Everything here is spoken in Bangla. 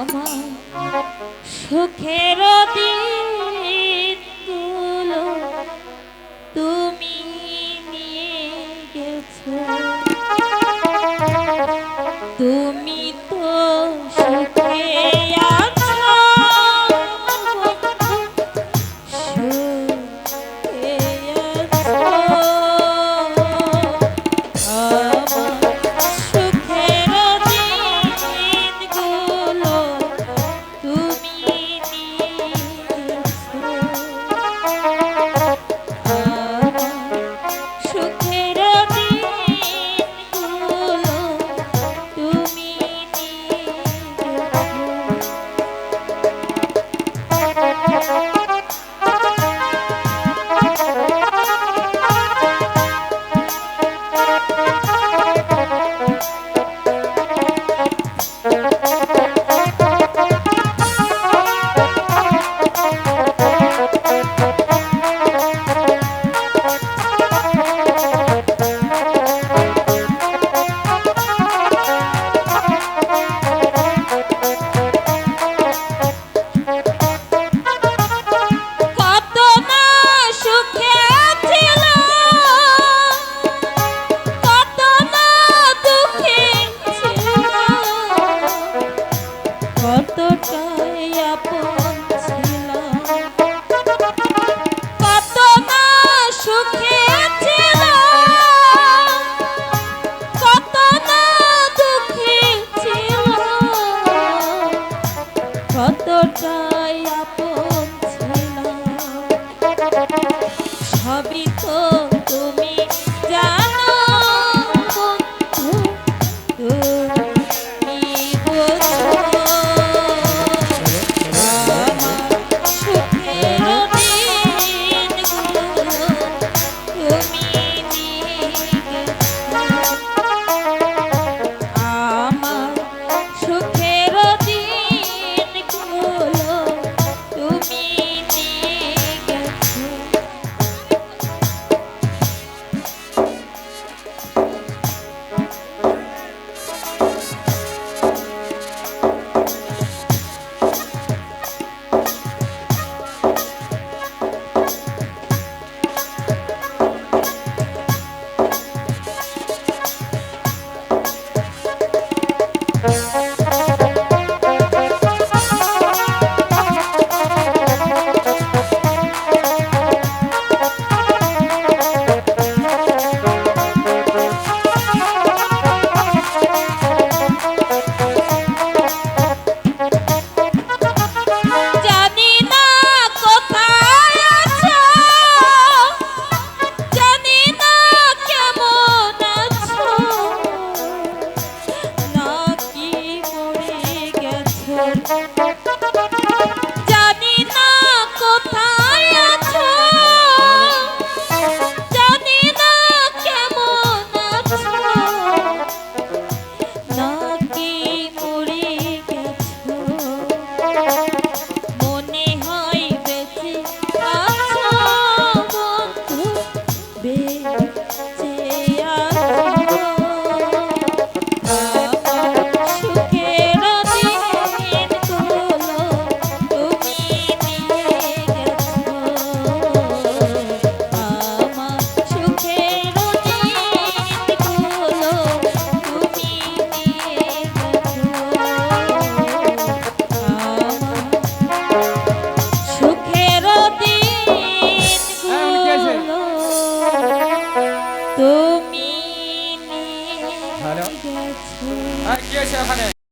আমার সুখের দিনগুলো তুমি নিয়ে গেছো। কতটাই আপন 우리를 생각하는